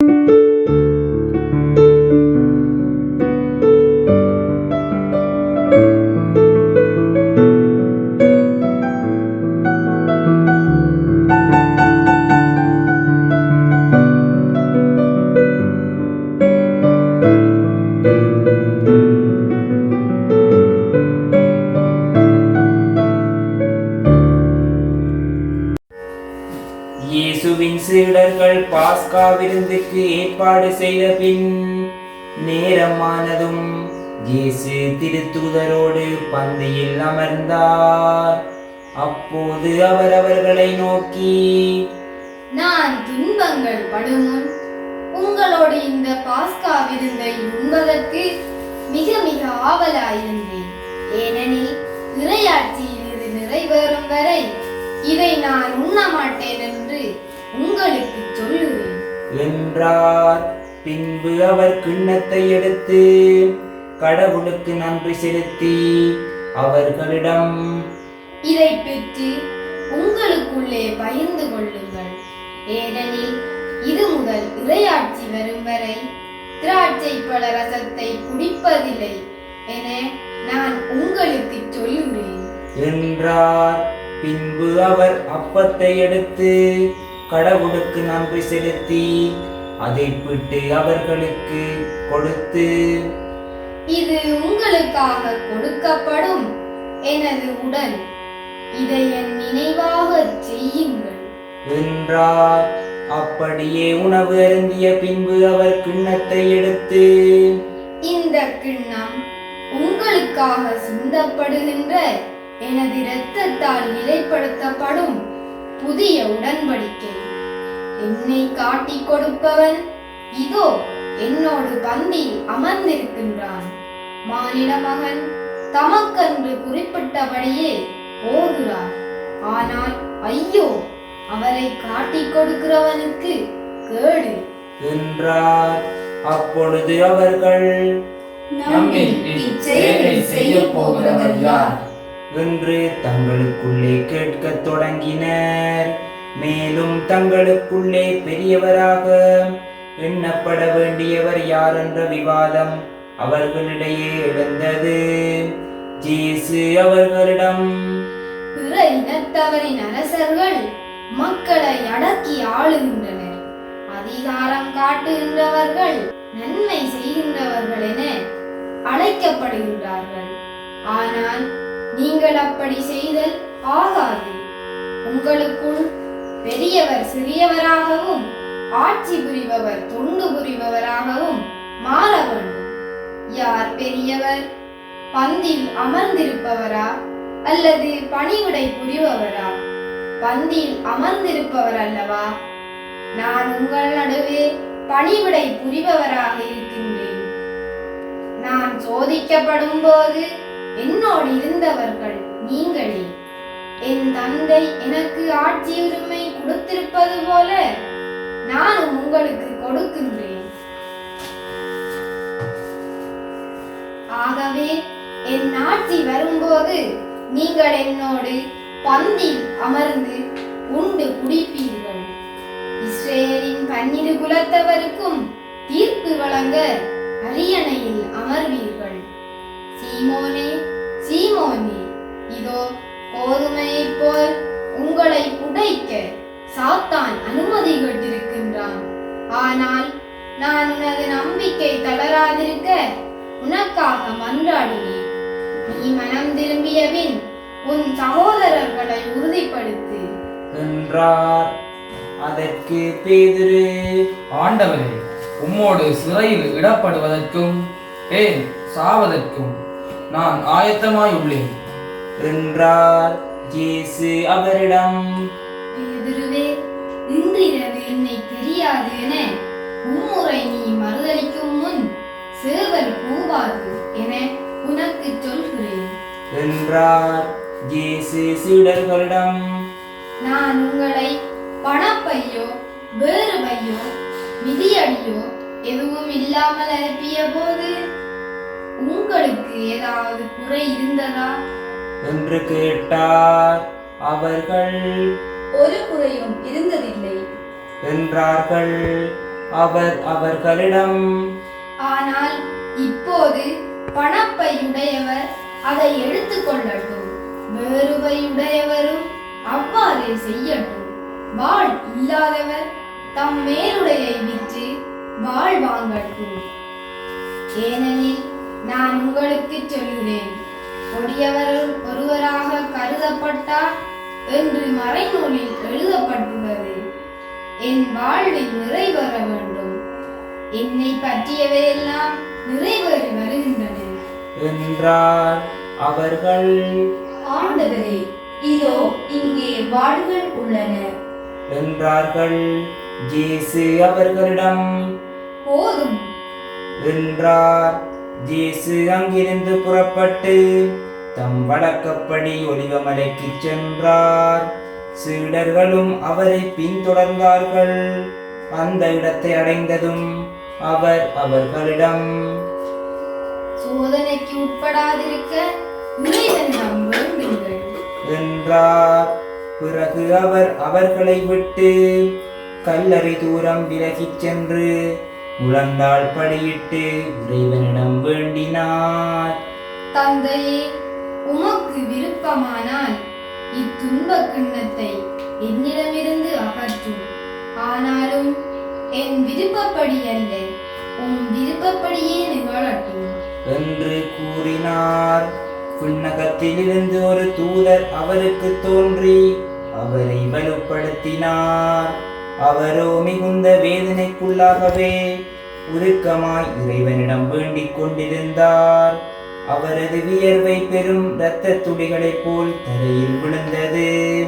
இயேசுவின் ஏற்பாடு செய்த பின் நேரமானதும் இயேசு திருத்தூதரோடு பந்தியில் அமர்ந்தார். அப்போது அவர் அவர்களை நோக்கி நான் துன்பங்கள் படுமுன் உங்களோடு இந்த பாஸ்கா விருந்தை உண்பதற்கு மிக மிக ஆவலாயிருந்தேன். ஏனெனில் இறையாட்சியில் இது நிறைவேறும் வரை இதை நான் உண்ண மாட்டேன் என்று உங்களுக்கு சொல்லுவேன். என்றார் பின்பு அவர் கிண்ணத்தை எடுத்து கடவுளுக்கு நன்றி செலுத்தி அவர்களிடம் இதை பெற்று உங்களுக்குள்ளே பகிர்ந்து கொள்ளுங்கள். ஏனெனில் இது முதல் இறையாட்சி வரும் வரை திராட்சை பழ ரசத்தை குடிப்பதில்லை என நான் உங்களுக்கு சொல்லுகிறேன். என்றார். பின்பு அவர் அப்பத்தை எடுத்து கடவுளுக்கு நன்றி செலுத்தி அதை பிட்டு அவர்களுக்கு கொடுத்து. இது உங்களுக்காக கொடுக்கப்படும் எனது உடல் இதை என் நினைவாக செய்யுங்கள். என்றார். அப்படியே உணவு அருந்திய பின்பு அவர் கிண்ணத்தை எடுத்து இந்த கிண்ணம் உங்களுக்காக சிந்தப்படுகின்ற எனது இரத்தத்தால் நிலைப்படுத்தப்படும் புதிய உடன்படிக்கை. என்னை காட்டிக் கொடுப்பவன் இதோ என்னோடு பந்தில் அமர்ந்திருக்கின்றான். மானிட மகன் தமக்கென்று குறிப்பிட்டபடியே போகிறார். ஆனால் ஐயோ அவரை காட்டிக் கொடுக்கிறவனுக்கு கேடு. என்றார். அப்பொழுது அவர்கள் நம்மில் இச்செயலை செய்யப் போகிறவர் யார்? என்று தங்களுக்குள்ளே கேட்கத் தொடங்கினர். மேலும் தங்களுக்குள்ளே பெரியவராக எண்ணப்பட வேண்டியவர் யார் என்ற விவாதம் அவர்களிடையே எழுந்தது. ஜேசு அவர்களிடம் பிற இனத்தவரின் அரசர்கள் மக்களை அடக்கி ஆளுகின்றனர். அதிகாரம் காட்டுகின்றவர்கள் நன்மை செய்கின்றவர்கள் என அழைக்கப்படுகின்றார்கள். ஆனால் நீங்கள் அப்படி செய்தல் ஆகாது. உங்களுக்குள் பெரியவர் சிறியவராகவும் ஆட்சி புரிபவர் தொண்டு புரிபவராகவும் மாற வேண்டும். யார் பெரியவர்? பந்தில் அமர்ந்திருப்பவரா? அல்லது பணிவிடை புரிபவரா? பந்தில் அமர்ந்திருப்பவர் அல்லவா? நான் உங்கள் நடுவே பணிவிடை புரிபவராக இருக்கின்றேன். நான் சோதிக்கப்படும் போது என்னோடு இருந்தவர்கள் நீங்களே. என் தந்தை எனக்கு ஆட்சி உரிமை கொடுத்திருப்பது போல நானும் உங்களுக்கு கொடுக்கின்றேன். ஆகவே என் ஆட்சி வரும்போது நீங்கள் என்னோடு பந்தில் அமர்ந்து உண்டு குடிப்பீர்கள். இஸ்ரேலின் பன்னிரு குலத்தவருக்கும் தீர்ப்பு வழங்க அரியணையில் அமர்வீர்கள் சீமோனே சீமோனே இதோ கோதுமையைப் போல் உங்களை உடைக்க சாத்தான் அனுமதி கேட்டிருக்கின்றான். ஆனால் நான் உனது நம்பிக்கை தளராதிருக்க உனக்காக மன்றாடினேன். நீ மனம் திரும்பிய பின் உன் சகோதரர்களை உறுதிப்படுத்து. என்றார். அதற்கு பேதிரு ஆண்டவரே உம்மோடு சிறையில் இடப்படுவதற்கும் ஏன் சாவதற்கும் நான் ஆயத்தமாய் உள்ளேன். என்றார் ஜேசு அவரிடம். பேதுருவே இன்றிரவு என்னை தெரியாது என மும்முறை நீ மறுதளிக்கும் முன் சேவல் பூவாது என உனக்கு சொல்கிறேன். என்றார் ஜேசு சீடர்களிடம். நான் உங்களை பணப்பையோ வேறு பையோ மிதியடியோ எதுவும் இல்லாமல் அனுப்பிய போது உங்களுக்கு ஏதாவது குறை இருந்ததா? என்று கேட்டார். அவர்கள் ஒரு குறையும் இருந்ததில்லை. என்றார்கள். அவர் அவர்களிடம் ஆனால் இப்போது பணப்பை உடையவர் அதை எடுத்துக்கொள்ளட்டும் வேறுபை உடையவரும் அவ்வாறே செய்யட்டும். வாழ் இல்லாதவர் தம் மேலுடையை விற்று வாழ் வாங்கட்டும். ஏனெனில் நான் உங்களுக்கு சொல்கிறேன் கொடியவர் ஒருவராக கருதப்பட்டார் என்று மறைநூலில் எழுதப்பட்டுள்ளது. என் வாழ்வில் நிறைவேற வேண்டும். என்னை பற்றியவையெல்லாம் நிறைவேறி வருகின்றன. என்றார் அவர்கள். ஆண்டவரே இதோ இங்கே வாள்கள் உள்ளன. என்றார்கள் ஜேசு அவர்களிடம். போதும். என்றார் ஜேசு அங்கிருந்து புறப்பட்டு தம் வழக்கப்படி ஒலிவமலைக்கு சென்றார். சீடர்களும் அவரை பின்தொடர்ந்தார்கள். அந்த இடத்தை அடைந்ததும் அவர் அவர்களிடம் சோதனைக்கு உட்படாதிருக்க என்றார். பிறகு அவர் அவர்களை விட்டு கல்லறை தூரம் விலகிச் சென்று முழந்தாள் படியிட்டு இறைவனிடம் வேண்டினார். தந்தையே உமக்கு விருப்பமானால் இத்துன்பக் கிண்ணத்தை என்னிடமிருந்து அகற்றும். ஆனாலும் என் விருப்பப்படி அல்ல உம் விருப்பப்படியே நிகழட்டும். என்று கூறினார். விண்ணகத்திலிருந்து ஒரு தூதர் அவருக்கு தோன்றி அவரை வலுப்படுத்தினார். அவரோ மிகுந்த வேதனைக்குள்ளாகவே உருக்கமாய் இறைவனிடம் வேண்டிக் கொண்டிருந்தார். அவரது வியர்வை பெரும் இரத்த துளிகளைப் போல் தரையில் விழுந்தது.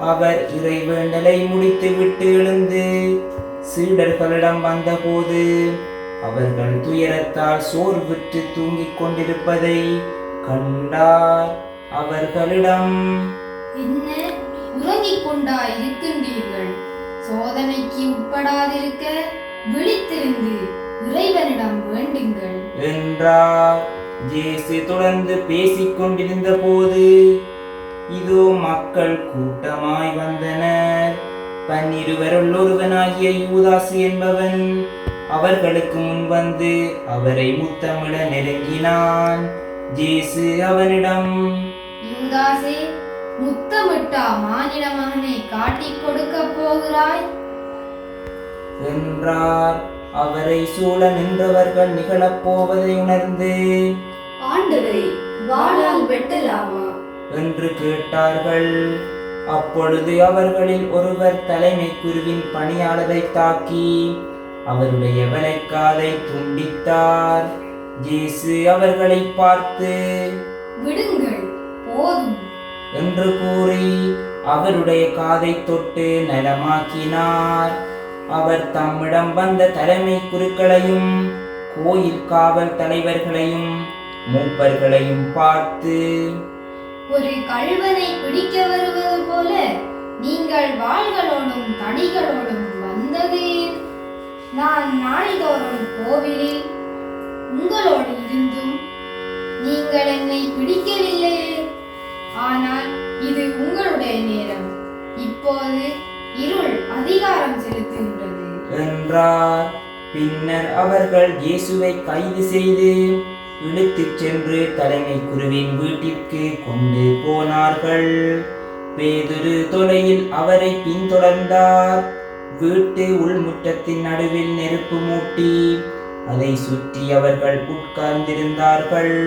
அவர் இறைவேண்டலை முடித்துவிட்டு எழுந்து சீடர்களிடம் வந்தபோது அவர்கள் துயரத்தால் சோர்வுற்று தூங்கிக் கொண்டிருப்பதை கண்டார். அவர்களிடம் என்ன? உறங்கிக் கொண்டா இருக்கின்றீர்கள்? சோதனைக்கு உட்படாதிருக்க விழித்திருந்து இறைவனிடம் வேண்டுங்கள். என்றார். ஜேசு தொடர்ந்து பேசிக் கொண்டிருந்த போது இதோ மக்கள் கூட்டமாய் வந்தனர். பன்னிருவருள் ஒருவனாகிய யூதாசு என்பவன் அவர்களுக்கு முன் வந்து அவரை முத்தமிட நெருங்கினான். ஜேசு அவனிடம் யூதாசே முத்தமிட்டா மானிட மகனை காட்டிக் கொடுக்க போகிறாய்? என்றார். அவரை சூழ நின்றவர்கள் நிகழப்போவதை உணர்ந்து. ஆண்டவரே வாளால் வெட்டலாமா? என்று கேட்டார்கள். அப்பொழுது அவர்களில் ஒருவர் தலைமை குருவின் பணியாளரை தாக்கி அவருடைய வலைக்காதை துண்டித்தார். ஜேசு அவர்களை பார்த்து விடுங்கள் போதும். என்று கூறி அவருடைய காதை தொட்டு நலமாக்கினார். அவர் தம்மிடம் வந்த தலைமை குருக்களையும் கோயில் காவல் தலைவர்களையும் மூப்பர்களையும் பார்த்து ஒரு கழுவனை பிடிக்க வருவது போல நீங்கள் வாள்களோடும் தடிகளோடும் வந்தது. நான் நாள்தோறும் கோவிலில் உங்களோடு இருந்தும் நீங்கள் என்னை பிடிக்கவில்லையே ஆனால் இது உங்களுடைய நேரம். இப்போது இருள் அதிகாரம் செலுத்துகின்றது. என்றார். பின்னர் அவர்கள் இயேசுவை கைது செய்து இழுத்துச் சென்று தலைமை குருவின் வீட்டிற்கு கொண்டு போனார்கள். பேதுரு தொலையில் அவரை பின்தொடர்ந்தார். வீட்டு உள்முற்றத்தின் நடுவில் நெருப்பு மூட்டி அதை சுற்றி அவர்கள் உட்கார்ந்திருந்தார்கள்.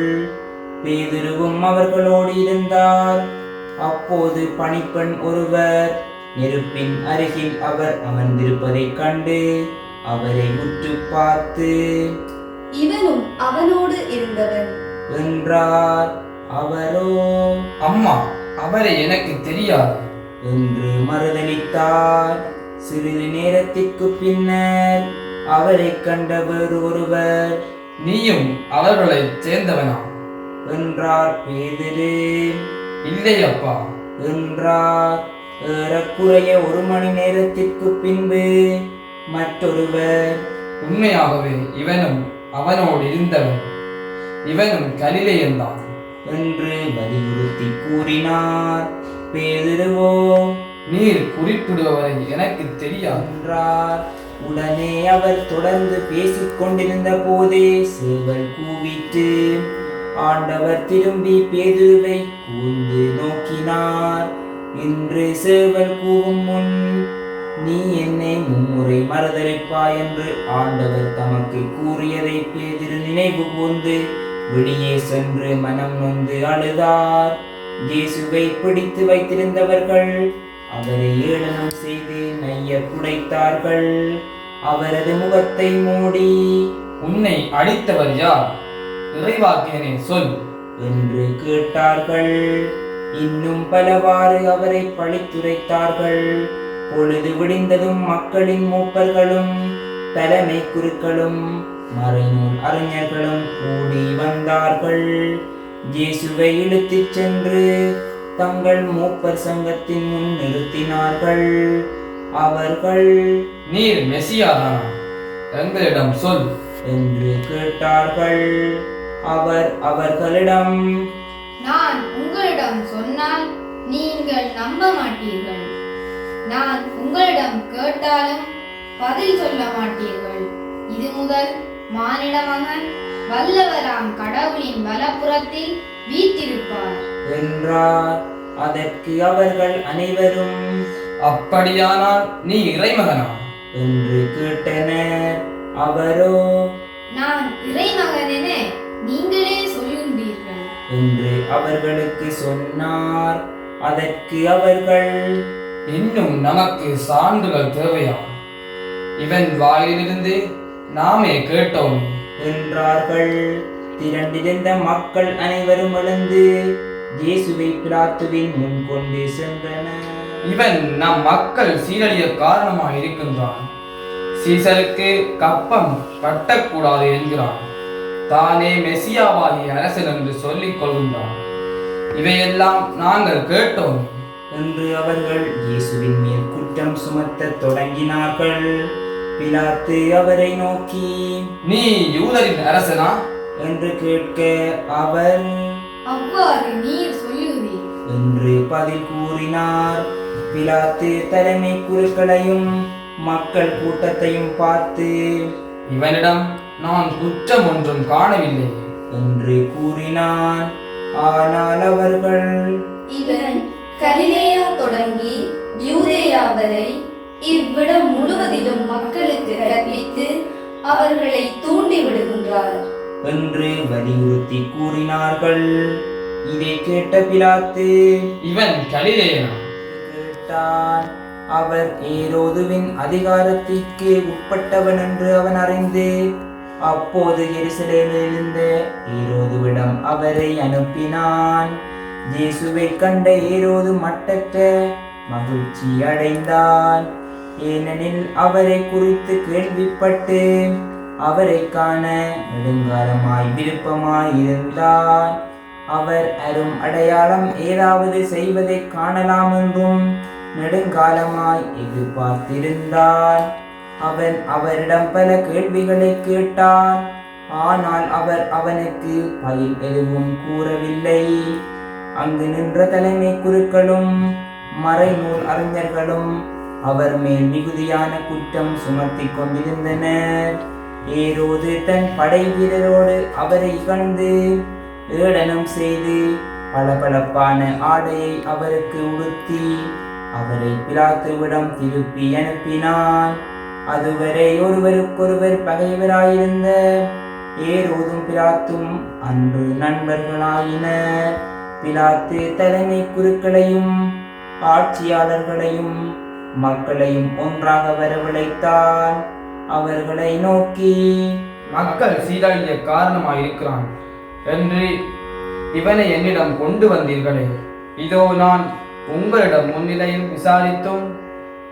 பேதுருவும் அவர்களோடு இருந்தார். அப்போது பணிப்பெண் ஒருவர் நெருப்பின் அருகில் அவர் அமர்ந்திருப்பதைக் கண்டு அவரை உற்று பார்த்து இவனும் அவனோடு இருந்தவன். என்றார். அவரோ? அம்மா அவரை எனக்கு தெரியாது. என்று மறுதளித்தார் சிறிது நேரத்திற்கு பின்னர் அவரைக் கண்ட வேறு ஒருவர் நீயும் அவர்களைச் சேர்ந்தவனா? என்றார் பேதிரு இல்லை அப்பா என்றார் ஏறக்குறைய ஒரு மணி நேரத்திற்கு பின்பு மற்றொருவர். உண்மையாகவே இவனும் அவனோடு இருந்தவன். இவனும் கலிலேயன்தான் என்று வலியுறுத்தி கூறினார். பேதிருவோ. நீர் குறிப்பிடுபவரை எனக்கு தெரியாது. என்றார். உடனே அவர் தொடர்ந்து பேசிக் கொண்டிருந்த போதே சேவல் கூவிட்டு ஆண்டவர் திரும்பி பேதுருவை கூர்ந்து நோக்கினார். இன்று சேவல் கூவும் முன் நீ என்னை மும்முறை மறுதளிப்பாய் என்று ஆண்டவர் தமக்கு கூறியதை பேதிரு நினைவு கூர்ந்து வெளியே சென்று மனம் நொந்து அழுதார். இயேசுவை பிடித்து வைத்திருந்தவர்கள் அவரை ஏளனம் செய்து நைய புடைத்தார்கள். அவரது முகத்தை மூடி உன்னை அடித்தவர் யார்? இறைவாக்கியனே சொல். என்று கேட்டார்கள். இன்னும் பலவாறு அவரை பழித்துரைத்தார்கள். பொழுது விடிந்ததும் மக்களின் மூப்பர்களும் தலைமை குருக்களும் மறைநூல் அறிஞர்களும் கூடி வந்தார்கள். இயேசுவை இழுத்துச் சென்று தங்கள் மூப்பர் சங்கத்தின் முன் நிறுத்தினார்கள். அவர்கள் நீர் மெசியாதானா எங்களிடம் சொல். என்று கேட்டார்கள். அவர் அவர்களிடம் நான் உங்களிடம் சொன்னால் நீங்கள் நம்ப மாட்டீர்கள். நான் உங்களிடம் கேட்டாலும் பதில் சொல்ல மாட்டீர்கள். இது முதல் மானிட மகன் வல்லவராம் கடவுளின் வலப்புறத்தில் வீற்றிருப்பார். என்றார். அதற்கு அவர்கள் அனைவரும் அப்படியானால் நீ இறைமகனா? என்று கேட்டனர். அவரோ நான் இறைமகன் என நீங்களே சொல்லுகின்றீர்கள் என்று அவர்களுக்கு சொன்னார். அதற்கு அவர்கள் இன்னும் நமக்கு சான்றுகள் தேவையா? இவன் வாயிலிருந்து நாமே கேட்டோம். என்றார்கள். திரண்டிருந்த மக்கள் அனைவரும் எழுந்து இயேசுவை பிலாத்துவின் முன் கொண்டு சென்றனர். இவன் நம் மக்கள் சீரழிய காரணமாக இருக்கின்றான் சீசருக்கு கப்பம் கட்டக்கூடாது என்கிறான். தானே மெசியாவாகிய அரசன் என்று சொல்லிக் கொள்கின்றான். இவையெல்லாம் நாங்கள் கேட்டோம் என்று அவர்கள் இயேசுவின் மேல் குற்றம் சுமத்தத் தொடங்கினார்கள். பிலாத்து அவரை நோக்கி நீ யூதரின் அரசனா? என்று கேட்க அவர் அவ்வாறு நீர் சொல்லுகிறீர். என்று பதில் கூறினார். பிலாத்து தலைமை குருக்களையும் மக்கள் கூட்டத்தையும் பார்த்து இவனிடம் நான் குற்றம் ஒன்றும் காணவில்லை. என்று கூறினான். ஆனால் அவர்கள் இவன் கலிலேயா தொடங்கி யூதேயா வரை இவ்விடம் முழுவதிலும் மக்களுக்கு கற்பித்து அவர்களை தூண்டி விடுகின்றார். என்று வலியுறுத்தி கூறினார்கள். இதை கேட்ட பிலாத்து இவன் கலிலேயனா கேட்டான். அவர் ஏரோதுவின் அதிகாரத்திற்கு உட்பட்டவன் என்று அவன் அறிந்து அப்போது எருசலேமில் ஈரோதுவிடம் ஏரோதுவிடம் அவரை அனுப்பினான். இயேசுவை கண்ட ஈரோது மட்டற்ற மகிழ்ச்சி அடைந்தான். ஏனெனில் அவரை குறித்து கேள்விப்பட்டு அவரை காண நெடுங்காலமாய் விருப்பமாய் இருந்தான் அவர் அரும் அடையாளம் ஏதாவது செய்வதை காணலாம் என்றும் நெடுங்காலமாய் எதிர்பார்த்திருந்தான். அவன் அவரிடம் பல கேள்விகளை கேட்டான். ஆனால் அவர் அவனுக்கு பயில் எதுவும் கூறவில்லை. அங்கு நின்ற தலைமை குருக்களும் மறைநூல் அறிஞர்களும் அவர் மேல் மிகுதியான குற்றம் சுமத்தி கொண்டிருந்தனர். ஏரோது தன் படை வீரரோடு அவரை இகழ்ந்து ஏளனம் செய்து பளபளப்பான ஆடையை அவருக்கு உடுத்தி அவரை பிலாத்துவிடம் திருப்பி அனுப்பினான். அதுவரை ஒருவருக்கொருவர் பகைவராயிருந்த ஏரோதும் பிலாத்தும் அன்று நண்பர்களாயின. பிலாத்து தலைமை குருக்களையும் ஆட்சியாளர்களையும் மக்களையும் ஒன்றாக வரவழைத்தார் அவர்களை நோக்கி மக்கள் சீரழிய காரணமாக இருக்கிறான் என்று இவனை என்னிடம் கொண்டு வந்தீர்களே. இதோ நான் உங்களிடம் முன்னிலையில் விசாரித்தும்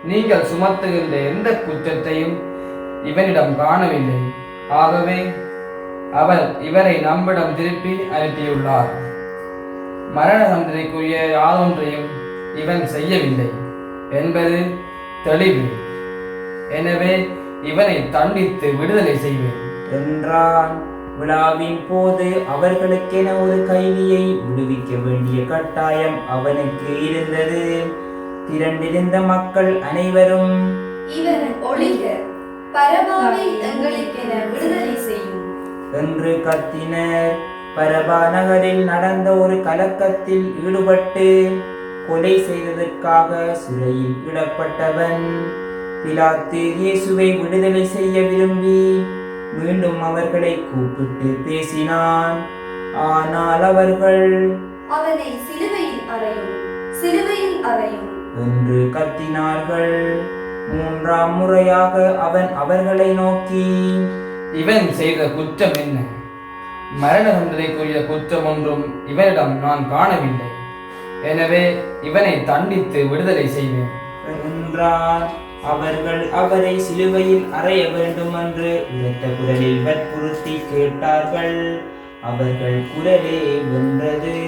நீங்கள் சுமத்துகின்ற எந்த குற்றத்தையும் இவனிடம் காணவில்லை. ஆகவே அவர் இவரை நம்மிடம் திருப்பி அனுப்பியுள்ளார். மரண தண்டனைக்குரிய யாதொன்றையும் இவன் செய்யவில்லை என்பது தெளிவு. எனவே இவனை தண்டித்து விடுதலை செய்வேன். என்றான். விழாவின் போது அவர்களுக்கென ஒரு கைதியை விடுவிக்க வேண்டிய கட்டாயம் அவனுக்கு இருந்தது. திரண்டிருந்த மக்கள் அனைவரும் இவன் ஒளிக பரபாவை எங்களுக்கென விடுதலை செய்யும். என்று கத்தினர். பரபா நகரில் நடந்த ஒரு கலக்கத்தில் ஈடுபட்டு கொலை செய்ததற்காக சிறையில் இடப்பட்டவன் பிலாத்து இயேசுவை விடுதலை செய்ய விரும்பி மீண்டும் அவர்களை கூப்பிட்டு பேசினான். ஆனால் அவர்கள் அவனை சிலுவையில் அறையும் சிலுவையில் அறையும். என்று கத்தினார்கள். மூன்றாம் முறையாக அவன் அவர்களை நோக்கி இவன் செய்த குற்றம் என்ன? மரண தண்டனைக்குரிய குற்றம் ஒன்றும் இவனிடம் நான் காணவில்லை. எனவே இவனை தண்டித்து விடுதலை செய்வேன். என்றார் அவர்கள் அவரை சிலுவையில் அறைய வேண்டும் என்று உரத்த குரலில் வற்புறுத்தி கேட்டார்கள். அவர்கள் குரலே வென்றது.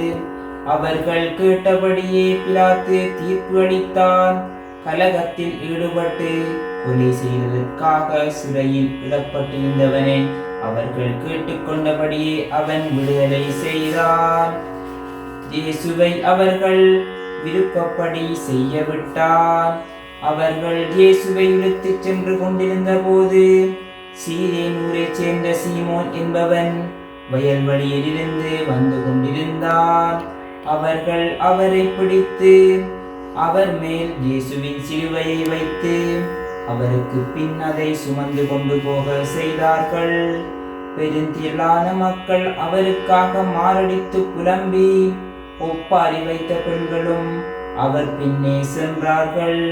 அவர்கள் கேட்டபடியே பிலாத்து தீர்ப்பு அளித்தான். கலகத்தில் ஈடுபட்டு கொலை செய்ததற்காக சிறையில் இடப்பட்டிருந்தவனை அவர்கள் கேட்டுக்கொண்டபடியே அவன் விடுதலை செய்தான். இயேசுவை அவர்கள் விருப்பப்படி செய்ய விட்டார் அவர்கள் இயேசுவை இழுத்து சென்று கொண்டிருந்த போது சீரேனூரைச் சேர்ந்த சீமோன் என்பவன் வயல்வெளியிலிருந்து வந்து கொண்டிருந்தார் அவர்கள் அவரை பிடித்து அவர் மேல் இயேசுவின் சிலுவையை வைத்து அவருக்கு பின் அதை சுமந்து கொண்டு போக செய்தார்கள். பெருந்திரளான மக்கள் அவருக்காக மாரடித்து புலம்பி ஒப்பாரி வைத்த பெண்களும் அவர் பின்னே சென்றார்கள்.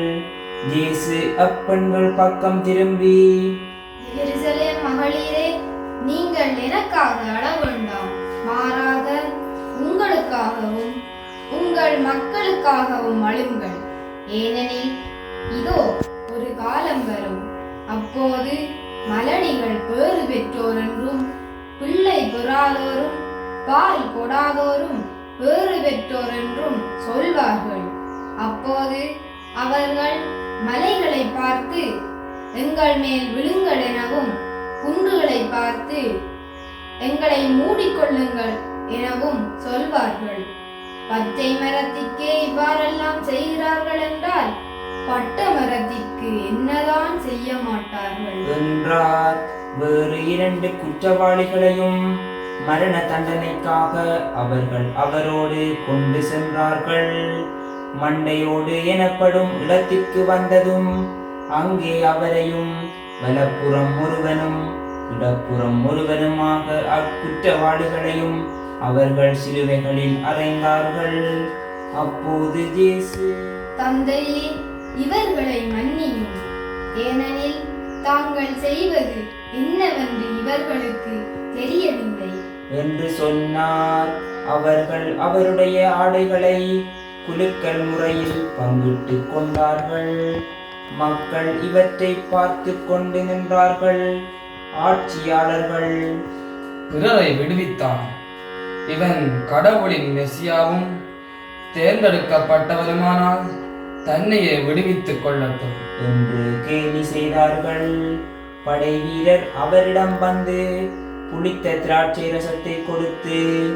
இயேசு அப்பெண்கள் பக்கம் திரும்பி மகளிரே நீங்கள் எனக்காக அளவு உங்கள் மக்களுக்காகவும் அழுங்கள். ஏனெனில் இதோ ஒரு காலம் வரும். அப்போது மலடிகள் பேறு பெற்றோர் என்றும் பிள்ளை பெறாதோரும் பால் கொடாதோரும் பேறு பெற்றோர் என்றும் சொல்வார்கள். அப்போது அவர்கள் மலைகளை பார்த்து எங்கள் மேல் விழுங்கள் எனவும் குன்றுகளை பார்த்து எங்களை மூடிக்கொள்ளுங்கள் எனவும் சொல்வார்கள். பச்சை மரத்திற்கே இவ்வாறெல்லாம் செய்கிறார்கள் என்றால் பட்ட மரத்திற்கு என்னதான் செய்ய மாட்டார்கள்? என்றார். வேறு இரண்டு குற்றவாளிகளையும் மரண தண்டனைக்காக அவர்கள் அவரோடு கொண்டு சென்றார்கள். மண்டையோடு எனப்படும் இடத்திற்கு வந்ததும் அங்கே அவரையும் வலப்புறம் ஒருவனும் இடப்புறம் ஒருவனுமாக அக்குற்றவாளிகளையும் அவர்கள் சிலுவைகளில் அறைந்தார்கள். அப்போது இயேசு தந்தையே இவர்களை மன்னியும். ஏனெனில் தாங்கள் செய்வது என்னவென்று இவர்களுக்கு தெரியவில்லை. என்று சொன்னார். அவர்கள் அவருடைய ஆடைகளை குலுக்கல் முறையில் பங்கிட்டு கொண்டார்கள். மக்கள் இவற்றை பார்த்து கொண்டு நின்றார்கள். ஆட்சியாளர்கள் பிறரை விடுவித்தான். இவன் கடவுளின் மெசியாவும் தேர்ந்தெடுக்கப்பட்டவருமானால் தன்னையே விடுவித்துக் கொள்ளட்டும். என்று கேலி செய்தார்கள். படை வீரர் அவரிடம் வந்து புளித்த திராட்சை ரசத்தை கொடுத்து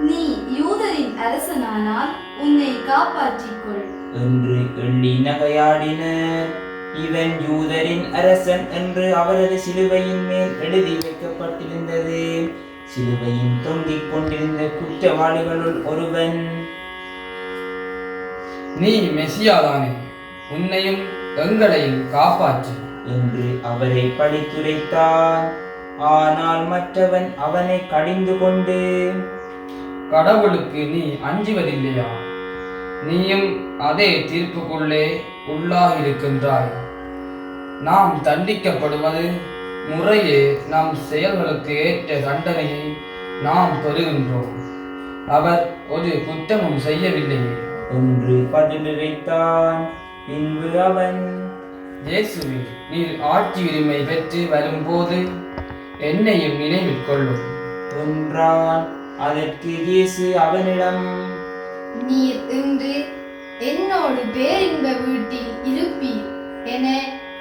நீ யூதரின் அரசனானால் உன்னை காப்பாற்றிக் கொள். என்று எள்ளி நகையாடினர். இவன் யூதரின் அரசன் என்று அவரது சிலுவையின் மேல் எழுதி வைக்கப்பட்டிருந்தது. சிலுவையின் தொங்கிக் கொண்டிருந்த குற்றவாளிகளுள் ஒருவன். நீ மெசியாதானே உன்னையும் எங்களையும் காப்பாற்று. என்று அவரை பழித்துரைத்தான் ஆனால் மற்றவன் அவனை கடிந்து கொண்டு கடவுளுக்கு நீ அஞ்சுவதில்லையா? நீயும் அதே தீர்ப்புக்குள்ளே உள்ளாகியிருக்கின்றாய். நாம் தண்டிக்கப்படுவது முறையே நம் செயல்களுக்கு ஏற்ற தண்டனையை நாம் பெறுகின்றோம். அவர் ஒரு குற்றமும் செய்யவில்லையே என்று பதிலுரைத்தான் பின்பு அவன் இயேசுவே நீர் ஆட்சி உரிமை பெற்று வரும்போது என்னையும் நினைவில் கொள்ளும். என்றான். அதற்கு இயேசு அவனிடம் நீர் இன்று என்னோடு பேரின்ப வீட்டில் இருப்பீர் என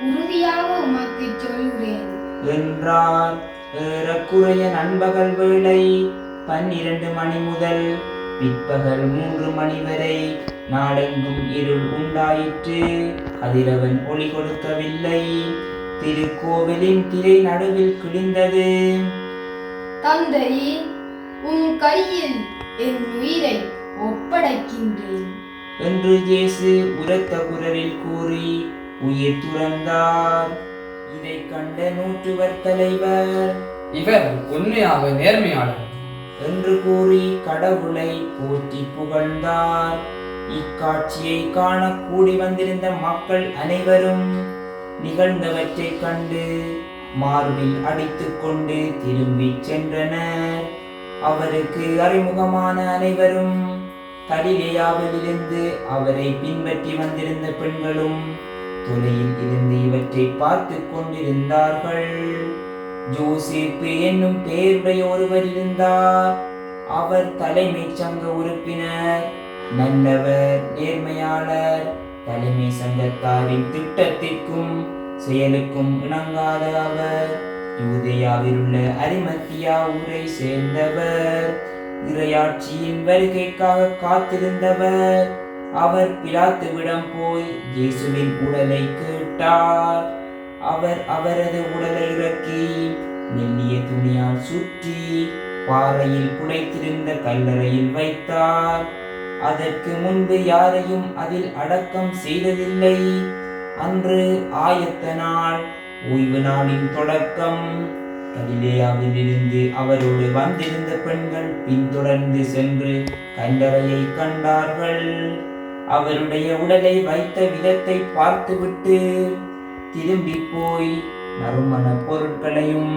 உறுதியாக உமக்கு சொல்கிறேன் என்றார் ஏறக்குறைய நண்பகல் வேளை பன்னிரண்டு மணி முதல் பிற்பகல் மூன்று மணி வரை நாடெங்கும் இருள் உண்டாயிற்று. கதிரவன் ஒளி கொடுக்கவில்லை. திருக்கோவிலின் திரை நடுவில் கிழிந்தது. தந்தையே உன் கையில் என் உயிரை ஒப்படைக்கின்றேன். என்று இயேசு உரத்த குரலில் கூறி உயிர் துறந்தார். இதை கண்ட நூற்றுவர் தலைவர். இவர் உண்மையாக நேர்மையாளர். என்று கூறி கடவுளை போற்றி புகழ்ந்தார். இக்காட்சியை காண கூடி வந்திருந்த மக்கள் அனைவரும் நிகழ்ந்தவற்றைக் கண்டு மார்பில் அடித்துக் கொண்டு திரும்பிச் சென்றனர். அவருக்கு அறிமுகமான அனைவரும் கலிலேயாவிலிருந்து அவரை பின்பற்றி வந்திருந்த பெண்களும் தொலையில் இருந்து இவற்றை பார்த்து கொண்டிருந்தார்கள். ஜோசேப்பு என்னும் பெயருடைய ஒருவர் இருந்தார். அவர் தலைமை சங்க உறுப்பினர் நல்லவர் நேர்மையாளர். தலைமை சங்கத்தாரின் திட்டத்திற்கும் செயலுக்கும் இணங்காத அவர். யூதேயாவில் உள்ள அரிமத்தியா ஊரை சேர்ந்தவர். இரையாட்சியின் வருகைக்காக காத்திருந்தவர். அவர் பிலாத்துவிடம் போய் இயேசுவின் உடலை கேட்டார். அவர் அவரது உடலை இறக்கி மெல்லிய துணியால் சுற்றி பாறையில் புடைத்திருந்த கல்லறையில் வைத்தார். அதற்கு முன்பு யாரையும் அதில் அடக்கம் செய்ததில்லை. அன்று ஆயத்த நாள் ஓய்வு நாளின் தொடக்கம். கலிலேயாவில் இருந்து அவரோடு வந்திருந்த பெண்கள் பின்தொடர்ந்து சென்று கல்லறையை கண்டார்கள். அவருடைய உடலை வைத்த விதத்தை பார்த்துவிட்டு திரும்பி போய் நறுமண பொருட்களையும்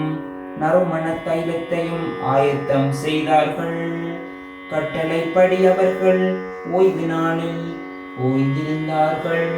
நறுமண தைலத்தையும் ஆயத்தம் செய்தார்கள். கட்டளைப்படி அவர்கள் ஓய்வு நாளில் ஓய்ந்திருந்தார்கள்.